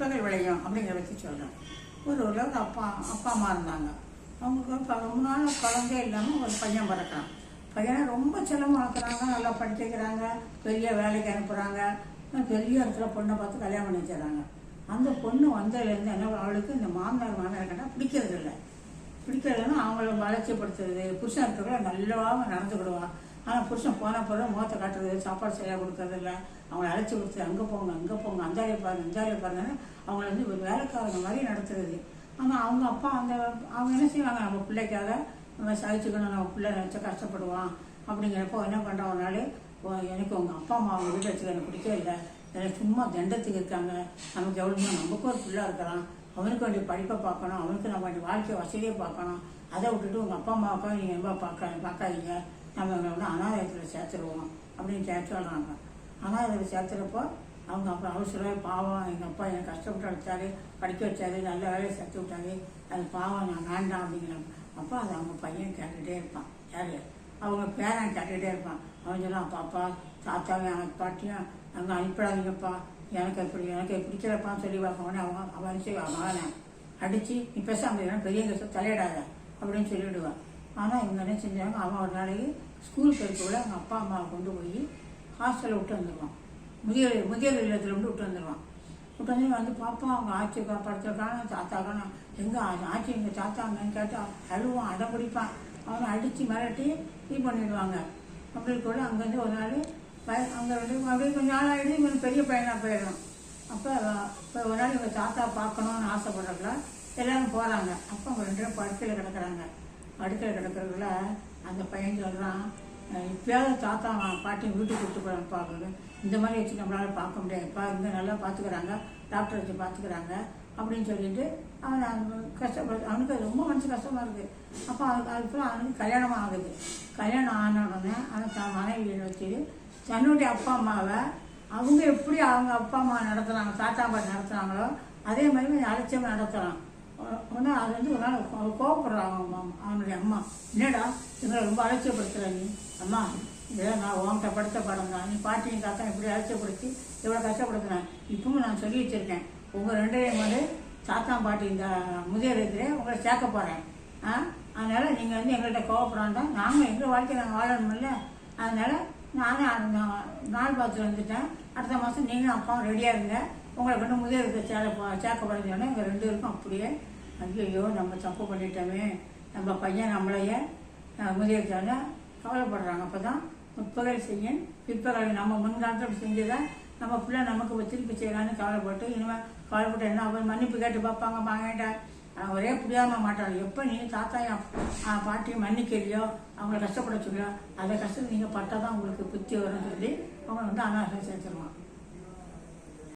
பிற்பகல் விளையும் அப்படிங்கிற பற்றி சொல்கிறேன் ஒரு ஊரில் ஒரு அப்பா அப்பா அம்மா இருந்தாங்க. அவங்களுக்கு இப்போ ரொம்ப நாள் குழந்தை இல்லாமல் ஒரு பையன் பிறக்கிறான். பையனை ரொம்ப செலவு வளர்க்குறாங்க நல்லா படிச்சுக்கிறாங்க பெரிய வேலைக்கு அனுப்புகிறாங்க பெரிய இடத்துல பொண்ணை பார்த்து கல்யாணம் பண்ணி வச்சுறாங்க அந்த பொண்ணு வந்ததுலேருந்து என்ன அவளுக்கு இந்த மாமனார் மாமனார் கேட்டால் பிடிக்கிறது இல்லை பிடிக்கிறதுன்னா அவங்கள வளர்ச்சிப்படுத்துறது புருஷன் இருக்கிறவங்க நல்லாவும் நடந்துக்கிடுவான் ஆனால் புருஷன் போன பிறகு முகத்தை காட்டுறது சாப்பாடு சரியாக கொடுக்கறது இல்லை. அவங்கள அழைச்சி கொடுத்து அங்கே போங்க அங்கே போங்க அந்தாலே பாருங்க அந்தாலே பாருங்கன்னு அவங்கள வந்து ஒரு வேலைக்காரங்க மாதிரி நடத்துறது. ஆனால் அவங்க அப்பா அந்த அவங்க என்ன செய்வாங்க? நம்ம பிள்ளைக்காக நம்ம சகிச்சுக்கணும் நம்ம பிள்ளை நினச்சா கஷ்டப்படுவான். அப்படிங்கிறப்போ என்ன பண்ணுறோம் ஒரு நாள் எனக்கு உங்கள் அப்பா அம்மா அவங்க வீட்டில் வச்சுக்க எனக்கு பிடிக்கவே இல்லை. எனக்கு சும்மா தண்டத்துக்கு இருக்காங்க. நமக்கு எவ்வளோ நமக்கும் ஒரு பிள்ளை இருக்கிறான் அவனுக்கு வேண்டிய படிப்பை பார்க்கணும். அவனுக்கு நம்ம வேண்டிய வாழ்க்கை வசதியை பார்க்கணும். அதை விட்டுட்டு உங்கள் அப்பா அம்மாவுக்காக நீங்கள் ரொம்ப பார்க்க பார்க்காதீங்க. நம்ம இவங்களை வந்து அனாதாயத்தில் சேர்த்துருவோம் அப்படின்னு சேர்த்து சொல்கிறாங்க அனாதாயத்தில் சேர்த்துறப்போ அவங்க அப்பா அவசரம் பாவம் எங்கள் அப்பா என்னை கஷ்டப்பட்டு அடித்தாரு படிக்க வச்சாரு நல்ல வேலையை சேர்த்து விட்டாரு அது பாவம் நான் வேண்டாம் அப்படிங்கிறாங்க அப்போ அது அவங்க பையன் கேட்டுகிட்டே இருப்பான் யார்? அவங்க பேரன் கேட்டுகிட்டே இருப்பான். அவன் சொன்னான் பாப்பா தாத்தாவையும் எனக்கு பாட்டியும் அங்கே அனுப்பிடாதீங்கப்பா. எனக்கு இப்படி எனக்கு பிடிச்சலப்பான்னு சொல்லி பார்ப்போன்னே அவன் அவன் சரி மகனை அடித்து நீ பேசாமல் இரு, பெரிய தலையிடாத அப்படின்னு சொல்லிவிடுவான். ஆனால் இவங்க என்ன செஞ்சாங்க? அவன் ஒரு நாளைக்கு ஸ்கூல் போயிருக்கோட அவங்க அப்பா அம்மாவை கொண்டு போய் ஹாஸ்டலில் விட்டு வந்துடுவான் முதியோர் முதியோர் இல்லத்தில் வந்து விட்டு வந்துடுவான் விட்டு வந்து வந்து பார்ப்போம் அவங்க ஆட்சி படத்துக்கான தாத்தா காணும் எங்கே ஆட்சி எங்கள் தாத்தா தாத்தாங்கன்னு கேட்டு அழுவான் அடம் பிடிப்பான். அவனை அடித்து மிரட்டி இது பண்ணிடுவாங்க. அப்படி கூட அங்கேருந்து ஒரு நாள் பய அங்கே வந்து அப்படியே கொஞ்சம் நாள் ஆகிடுது இவன் பெரிய பையனாக போயிடும் அப்போ இப்போ ஒரு நாள் இவங்க தாத்தா பார்க்கணும்னு ஆசைப்படுறப்பல எல்லோரும் போகிறாங்க அப்போ அவங்க ரெண்டு பேரும் படுக்கையில் கிடக்குறாங்க. படுக்கையில் கிடக்கிறதுல அந்த பையன் சொல்கிறான் இப்பயாவது தாத்தா பாட்டியும் வீட்டுக்கு கூப்பிட்டு போய் பார்க்கணும் இந்த மாதிரி வச்சு நம்மளால் பார்க்க முடியாதுப்பா இங்கே நல்லா பார்த்துக்கிறாங்க டாக்டர் வச்சு பார்த்துக்கிறாங்க அப்படின்னு சொல்லிட்டு அவன் அந்த கஷ்டப்படு அவனுக்கு அது ரொம்ப மனசு கஷ்டமாக இருக்குது அப்போ அதுக்கு அதுக்கப்புறம் அவனுக்கு கல்யாணம் ஆகுது. கல்யாணம் ஆன உடனே அவன் தன் மனைவியை வச்சு தன்னுடைய அப்பா அம்மாவை அவங்க எப்படி அவங்க அப்பா அம்மா நடத்துகிறாங்க தாத்தா பாட்டி நடத்துகிறாங்களோ அதே மாதிரி அலட்சியமாக நடத்துகிறான் உடனே அது வந்து ஒரு நாள் கோ- கோவப்படுறான் அம்மா- அவனுடைய அம்மா. என்னடா எங்களை ரொம்ப அலட்சியப்படுத்துகிற நீ? அம்மா இதெல்லாம் நான் உன்கிட்ட படுத்த படம் தான் நீ பாட்டியும் தாத்தா இப்படி அலட்சியப்படுத்தி இவ்வளோ கஷ்டப்படுத்துனேன் இப்பவும் நான் சொல்லி வச்சுருக்கேன். உங்கள் ரெண்டையும் வந்து தாத்தா பாட்டி இந்த முதியோர் இருக்கிறே உங்களை சேர்க்க போகிறேன் ஆ? அதனால் நீங்கள் வந்து எங்கள்கிட்ட கோவப்படாண்டா நாங்கள் எங்கள் வாழ்க்கையில் நாங்கள் வாழணும்ல அதனால் நானும் அந்த நாள் பார்த்து வந்துட்டேன். அடுத்த மாதம் நீங்களும் அப்பாவும் ரெடியாக இருங்க. உங்களை கொண்டு முதியோருக்கு சேர சேர்க்க போகிறீங்கன்னா எங்கள் ரெண்டு பேருக்கும் அப்படியே ஐயோ நம்ம தப்பு பண்ணிட்டோமே நம்ம பையன் நம்மளையே அஹ், சேர கவலைப்படுறாங்க. அப்போ தான் முற்பகல் செய்யன். பிற்பகல் நம்ம முன்காலத்தில் செஞ்சதை நம்ம பிள்ளை நமக்கு திருப்பி செய்யலான்னு கவலைப்பட்டு இனிமேல் கவலைப்பட்டு என்ன அவர் மன்னிப்பு கேட்டு பார்ப்பாங்க வாங்கிட்ட ஒரே புரியாம மாட்டாங்க எப்போ நீ தாத்தாயும் என் பாட்டியும் மன்னிக்கலையோ அவங்கள கஷ்டப்பட சொல்லியோ அதை கஷ்டத்தை நீங்கள் பட்டால் தான் உங்களுக்கு புத்தி வரும்னு சொல்லி அவங்க வந்து அனாதை சேர்த்துருவான்.